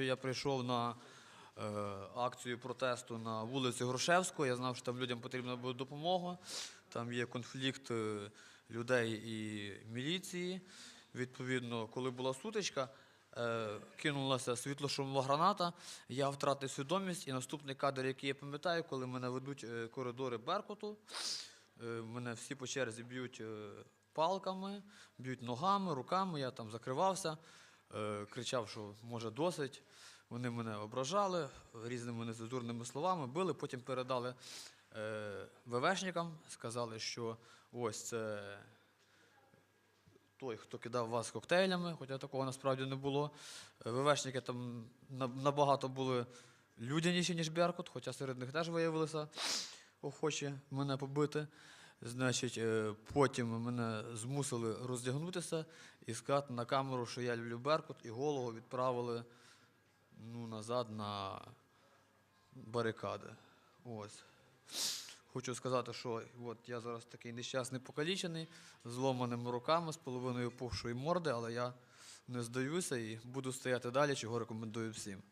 Я прийшов на е, акцію протесту на вулиці Грушевського. Я знав, що там людям потрібна буде допомога. Там є конфлікт е, людей і міліції. Відповідно, коли була сутичка, е, кинулася світлошумова граната. Я втратив свідомість. І наступний кадр, який я пам'ятаю, коли мене ведуть коридори Беркуту, мене всі по черзі б'ють палками, б'ють ногами, руками. Я там закривався, кричав, що може досить. Вони мене ображали різними нецензурними словами, били, потім передали е, ВВшникам, сказали, що ось це той, хто кидав вас коктейлями, хоча такого насправді не було. Е, ВВшники там набагато були людяніші, ніж Беркут, хоча серед них теж виявилися охочі мене побити. Значить, е, потім мене змусили роздягнутися і сказати на камеру, що я люблю Беркут, і голову відправили ну, назад на барикади. Ось. Хочу сказати, що от я зараз такий нещасний покалічений, зломаними руками, з половиною пухшої морди, але я не здаюся і буду стояти далі, чого рекомендую всім.